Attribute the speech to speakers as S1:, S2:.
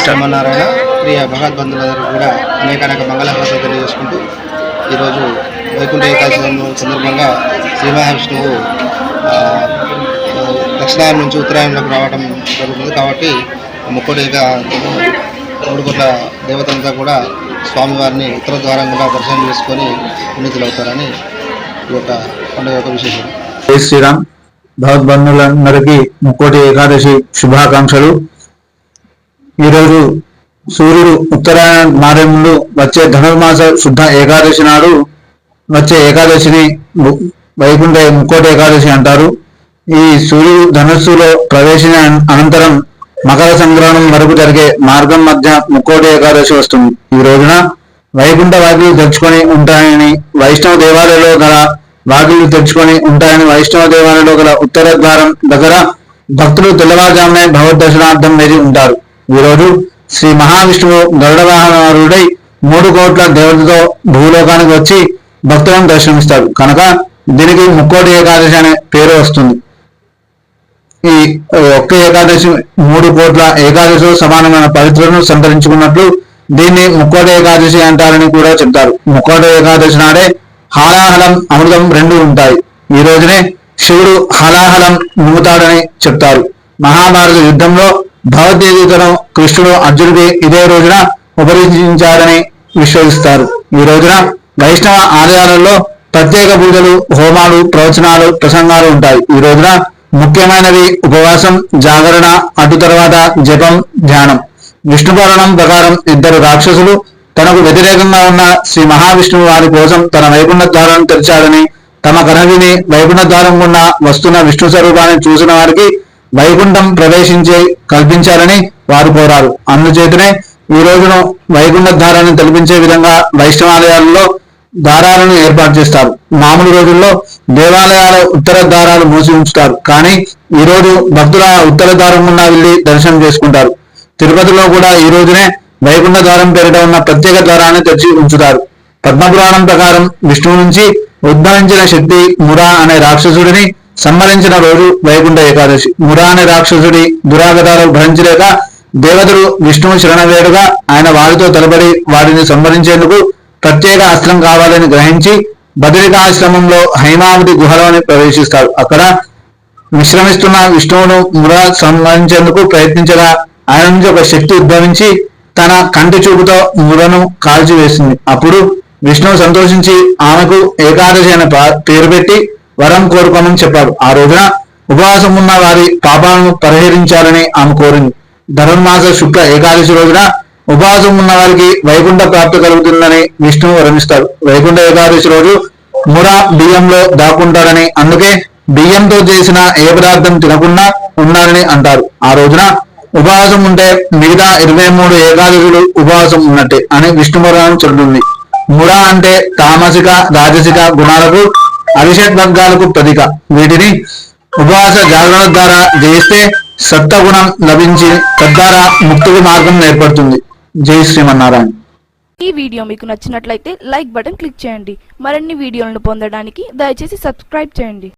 S1: శ్రీమన్నారాయణ ప్రియ భగవద్బంధులందరూ కూడా అనేక అనేక మంగళహారతలు తెలియజేసుకుంటూ ఈరోజు వైకుంఠ ఏకాదశి సందర్భంగా శ్రీ మహావిష్ణువు దక్షిణాయనం నుంచి ఉత్తరాయణంలోకి రావడం జరుగుతుంది కాబట్టి ముక్కోటిగా మూడు కోట్ల దేవతలంతా కూడా స్వామివారిని ఉత్తర ద్వారం కూడా దర్శనం చేసుకొని పునీతులవుతారని ఈ యొక్క పండుగ యొక్క విశేషం.
S2: శ్రీరామ్. భగవద్బంధులందరికీ ముక్కోటి ఏకాదశి శుభాకాంక్షలు. ఈరోజు సూర్యుడు ఉత్తరాయణ మారే ముందు వచ్చే ధనుర్మాస శుద్ధ ఏకాదశి నాడు వచ్చే ఏకాదశిని వైకుంఠ ముక్కోటి ఏకాదశి అంటారు. ఈ సూర్యుడు ధనుస్సులో ప్రవేశించిన అనంతరం మకర సంక్రమణం వరకు జరిగే మార్గం మధ్య ముక్కోటి ఏకాదశి వస్తుంది. ఈ రోజున వైకుంఠ వాకిలు తెరుచుకొని ఉంటాయని వైష్ణవ దేవాలయంలో గల వాకిలు తెరుచుకొని ఉంటాయని వైష్ణవ దేవాలయంలో గల ఉత్తర ద్వారం దగ్గర భక్తులు తెల్లవారుజామునే భగవద్ దర్శనార్థం వేసి ఉంటారు. ఈ రోజు శ్రీ మహావిష్ణువు గరుడ వాహనారుడై మూడు కోట్ల దేవతతో భూలోకానికి వచ్చి భక్తులను దర్శనమిస్తాడు. కనుక దీనికి ముక్కోటి ఏకాదశి అనే పేరు వస్తుంది. ఈ ఒక్క ఏకాదశి మూడు కోట్ల ఏకాదశి సమానమైన పవిత్రను సంతరించుకున్నట్లు దీన్ని ముక్కోట ఏకాదశి అంటారని కూడా చెప్తారు. ముక్కోట ఏకాదశి నాడే హాలాహలం అమృతం రెండు ఉంటాయి. ఈ రోజునే శివుడు హలాహలం నూతాడని చెప్తారు. మహాభారత యుద్ధంలో భగవద్గీతను కృష్ణుడు అర్జునుడి ఇదే రోజున ఉపదేశించారని విశ్వసిస్తారు. ఈ రోజున వైష్ణవ ఆలయాలలో ప్రత్యేక పూజలు హోమాలు ప్రవచనాలు ప్రసంగాలు ఉంటాయి. ఈ రోజున ముఖ్యమైనవి ఉపవాసం జాగరణ అటు తర్వాత జపం ధ్యానం. విష్ణు పురాణం ప్రకారం ఇద్దరు రాక్షసులు తనకు వ్యతిరేకంగా ఉన్న శ్రీ మహావిష్ణువు వారి కోసం తన వైకుంఠ ద్వారాన్ని తెరిచాడని తమ కనవిని వైకుంఠ ద్వారం గుండా వస్తున్న విష్ణు స్వరూపాన్ని చూసిన వారికి వైకుంఠం ప్రవేశించే కల్పించాలని వారు కోరారు. అందుచేతనే ఈ రోజును వైకుంఠ ద్వారాన్ని తెలిపించే విధంగా వైష్ణవాలయాలలో దారాలను ఏర్పాటు చేస్తారు. మామూలు రోజుల్లో దేవాలయాల ఉత్తర ద్వారాలు మూసి ఉంచుతారు. కానీ ఈ రోజు భక్తుల ఉత్తర ద్వారం గుండా వెళ్ళి దర్శనం చేసుకుంటారు. తిరుపతిలో కూడా ఈ రోజునే వైకుంఠ ద్వారం పేరిట ఉన్న ప్రత్యేక ద్వారాన్ని తెరిచి ఉంచుతారు. పద్మపురాణం ప్రకారం విష్ణువు నుంచి ఉద్భవించిన శక్తి మురా అనే రాక్షసుడిని సంహరించిన రోజు వైకుంఠ ఏకాదశి. మురా రాక్షసుడి దురాగతాలు భరించలేక దేవతలు విష్ణువు శరణవేడుగా ఆయన వారితో తలబడి వారిని సంహరించేందుకు ప్రత్యేక అస్త్రం కావాలని గ్రహించి బదరికాశ్రమంలో హైమావతి గుహలోని ప్రవేశిస్తారు. అక్కడ విశ్రమిస్తున్న విష్ణువును మురా సంహరించేందుకు ప్రయత్నించగా ఆయన నుంచి ఒక శక్తి ఉద్భవించి తన కంటి చూపుతో మురను కాల్చివేసింది. అప్పుడు విష్ణువు సంతోషించి ఆమెకు ఏకాదశి అనే పేరు పెట్టి వరం కోరుకోమని చెప్పాడు. ఆ రోజున ఉపవాసం ఉన్న వారి పాపాలను పరిహరించాలని ఆమె కోరింది. ధనుర్మాస శుక్ల ఏకాదశి రోజున ఉపవాసం ఉన్న వారికి వైకుంఠ ప్రాప్తి కలుగుతుందని విష్ణువు వరణిస్తాడు వైకుంఠ ఏకాదశి రోజు ముర బియ్యంలో దాక్కుంటాడని అందుకే బియ్యంతో చేసిన ఏ పదార్థం తినకుండా ఉండాలని అంటారు. ఆ రోజున ఉపవాసం ఉంటే మిగతా ఇరవై మూడు ఏకాదశులు ఉపవాసం ఉన్నట్టే అని విష్ణు పురాణం చెబుతుంది. ముర అంటే తామసిక రాజసిక గుణాలకు అరిషడ్ వర్గాలకు ప్రతీక వీటిని ఉపవాస జాగరణ ద్వారా జయిస్తే సత్వగుణం లభించి తద్వారా ముక్తికి మార్గం ఏర్పడుతుంది. జై శ్రీమన్నారాయణ.
S3: ఈ వీడియో మీకు నచ్చినట్లయితే లైక్ బటన్ క్లిక్ చేయండి. మరిన్ని వీడియోలను పొందడానికి దయచేసి సబ్స్క్రైబ్ చేయండి.